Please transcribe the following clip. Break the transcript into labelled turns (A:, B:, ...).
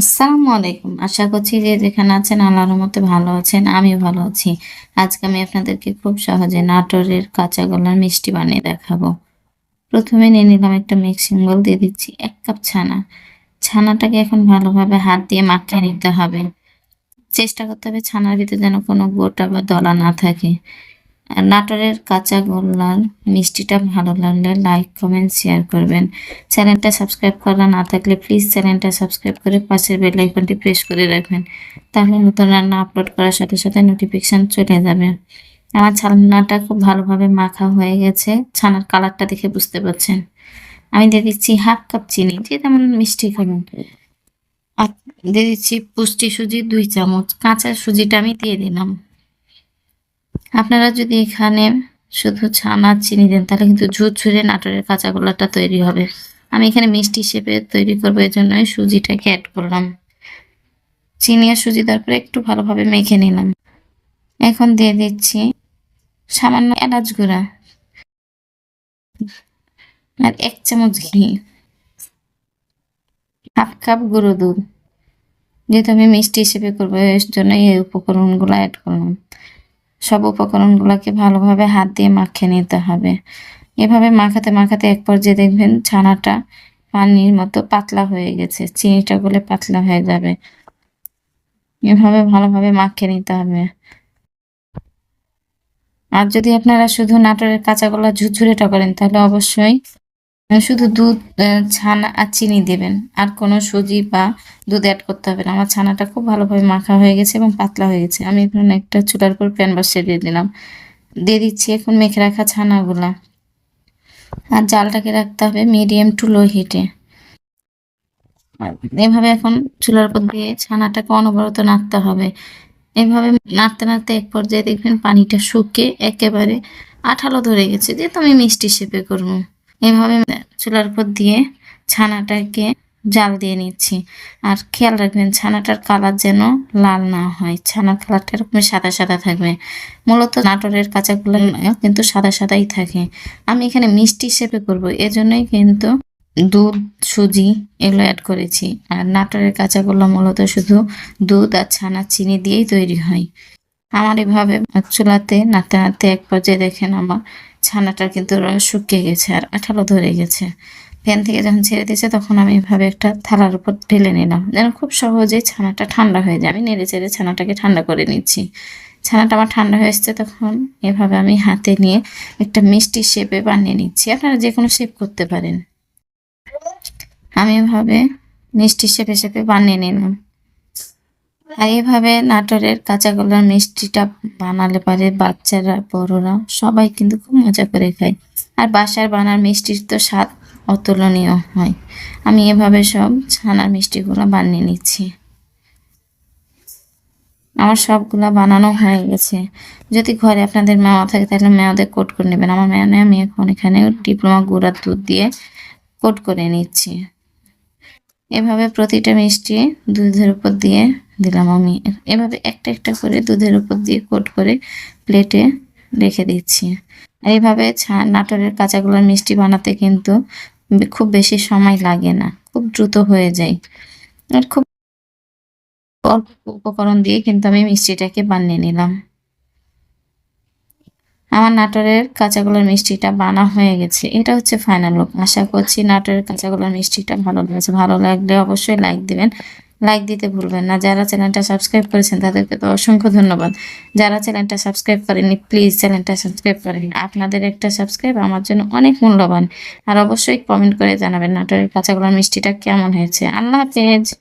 A: আসসালামু আলাইকুম। আশা করছি যে যেখানে আছেন আল্লাহর মতে ভালো আছেন, আমিও ভালো আছি। আজকে আমি আপনাদেরকে খুব সহজে নাটোরের কাঁচা গলার মিষ্টি বানিয়ে দেখাবো। প্রথমে নিয়ে নিলাম একটা মিক্সিং বোল, দিয়ে দিচ্ছি এক কাপ ছানা। ছানাটাকে এখন ভালোভাবে হাত দিয়ে মাখিয়ে নিতে হবে। চেষ্টা করতে হবে ছানার ভিতরে যেন কোনো গোটা বা দলা না থাকে। নাটোরের কাঁচা গোল্লার মিষ্টিটা ভালো লাগলে লাইক কমেন্ট শেয়ার করবেন। চ্যানেলটা সাবস্ক্রাইব করা না থাকলে প্লিজ চ্যানেলটা সাবস্ক্রাইব করে পাশের বেল আইকনটি প্রেস করে রাখবেন। তাহলে নতুন রান্না আপলোড করার সাথে সাথে নোটিফিকেশান চলে যাবে। আমার ছানাটা খুব ভালোভাবে মাখা হয়ে গেছে। ছানার কালারটা দেখে বুঝতে পারছেন। আমি দিয়ে দিচ্ছি হাফ কাপ চিনি, যে তেমন মিষ্টি খাবেন। আর দিয়ে দিচ্ছি পুষ্টি সুজি দুই চামচ। কাঁচা সুজিটা আমি দিয়ে দিলাম। আপনারা যদি এখানে শুধু ছানা চিনি দেন, তাহলে কিন্তু ঝুরঝুরে নাটোরের কাঁচা গোলাটা তৈরি হবে। আমি এখানে মিষ্টি হিসেবে তৈরি করব এই জন্যই সুজিটাকে অ্যাড করলাম। চিনি আর সুজি তারপরে একটু ভালোভাবে মেখে নিলাম। এখন দিয়ে দিচ্ছি সামান্য এলাচ গুঁড়া আর এক চামচ ঘি, হাফ কাপ গুঁড়ো দুধ। যেহেতু আমি মিষ্টি হিসেবে করব, এর জন্য এই উপকরণগুলো অ্যাড করলাম। সব উপকরণগুলোকে ভালোভাবে হাত দিয়ে মাখিয়ে নিতে হবে। এভাবে মাখাতে মাখাতে এক পর্যায়ে দেখবেন ছানাটা পানির মতো পাতলা হয়ে গেছে, চিনিটা গলে পাতলা হয়ে যাবে। এভাবে ভালোভাবে মাখিয়ে নিতে হবে। আর যদি আপনারা শুধু নাটোরের কাঁচাগোলা ঝুরঝুরেটা করেন তাহলে অবশ্যই শুধু দুধ ছানা আর চিনি দেবেন। আর কোনো সুজি বা দুধ অ্যাড করতে হবে না। আমার ছানাটা খুব ভালোভাবে মাখা হয়ে গেছে এবং পাতলা হয়ে গেছে। আমি এখানে একটা চুলার উপর প্যান বসিয়ে দিয়ে দিলাম। দিয়ে দিচ্ছি এখন মেখে রাখা ছানাগুলা। আর জালটাকে রাখতে হবে মিডিয়াম টু লো হিটে এভাবে এখন চুলার উপর দিয়ে ছানাটাকে অনবরত নাড়তে হবে। এভাবে নাড়তে নাড়তে এক পর্যায়ে দেখবেন পানিটা শুকিয়ে একেবারে আঠালো ধরে গেছে। যেহেতু আমি মিষ্টি শেপে করব। এভাবে চুলার উপর দিয়ে ছানাটাকে জাল দিয়ে নিচ্ছি। আর খেয়াল রাখবেন, ছানাটার কালার যেন লাল না হয়। ছানার কালারটা এরকম সাদা সাদা থাকবে। মূলত নাটোরের কাঁচাগুলো কিন্তু সাদা সাদাই থাকে। আমি এখানে মিষ্টি হিসেবে করব, এজন্যই কিন্তু দুধ, সুজি এগুলো অ্যাড করেছি। আর নাটোরের কাঁচাগুলো মূলত শুধু দুধ আর ছানা চিনি দিয়েই তৈরি হয়। আমার এভাবে চুলাতে নাড়তে নাড়তে এক পর্যায়ে দেখেন আমার ছানাটা কিন্তু শুকিয়ে গেছে আর আঠালো ধরে গেছে। প্যান থেকে যখন ছেড়ে দিয়েছে তখন আমি এভাবে একটা থালার উপর ঢেলে নিলাম। যেন খুব সহজেই ছানাটা ঠান্ডা হয়ে যায়। আমি নেড়ে চেড়ে ছানাটাকে ঠান্ডা করে নিচ্ছি। ছানাটা আমার ঠান্ডা হয়ে এসছে তখন এভাবে আমি হাতে নিয়ে একটা মিষ্টি শেপে বানিয়ে নিচ্ছি। আপনারা যে কোনো শেপ করতে পারেন। আমি এভাবে মিষ্টি শেপে শেপে বানিয়ে নিলাম। আর এইভাবে নাটোরের কাঁচা গোলার মিষ্টিটা বানালে পারে বাচ্চারা, বড়রা সবাই কিন্তু খুব মজা করে খায়। আর বাসার বানার মিষ্টির তো স্বাদ অতুলনীয় হয়। আমি এভাবে সব ছানার মিষ্টিগুলো বানিয়ে নিচ্ছি। আমার সবগুলো বানানো হয়ে গেছে। যদি ঘরে আপনাদের মেওয়া থাকে, তাহলে মেয়াদের কোট করে নেবেন। আমার মেয়া নেই আমি এখন এখানে ডিপ্লোমা গুঁড়ার দুধ দিয়ে কোট করে নিচ্ছি। এভাবে প্রতিটা মিষ্টি দুধের উপর দিয়ে দিলাম আমি। এভাবে একটা একটা করে দুধের উপর দিয়ে কোট করে প্লেটে রেখে দিচ্ছি। এইভাবে নাটোরের কাঁচাগোলার মিষ্টি বানাতে কিন্তু খুব বেশি সময় লাগে না। খুব দ্রুত হয়ে যায়। আর খুব অল্প উপকরণ দিয়ে কিন্তু আমি মিষ্টিটাকে বানিয়ে নিলাম। আমার নাটোরের কাঁচাগোলার মিষ্টিটা বানা হয়ে গেছে। এটা হচ্ছে ফাইনাল লুক আশা করছি নাটোরের কাঁচাগোলার মিষ্টিটা ভালো লেগেছে। ভালো লাগলে অবশ্যই লাইক দিবেন। লাইক দিতে ভুলবেন না। যারা চ্যানেলটা সাবস্ক্রাইব করেছেন, তাদেরকে তো অসংখ্য ধন্যবাদ। যারা চ্যানেলটা সাবস্ক্রাইব করেনি প্লিজ চ্যানেলটা সাবস্ক্রাইব করেন আপনাদের একটা সাবস্ক্রাইব আমার জন্য অনেক মূল্যবান। আর অবশ্যই কমেন্ট করে জানাবেন নাটোরের কাঁচাগোলার মিষ্টিটা কেমন হয়েছে। আল্লাহ হাফেজ।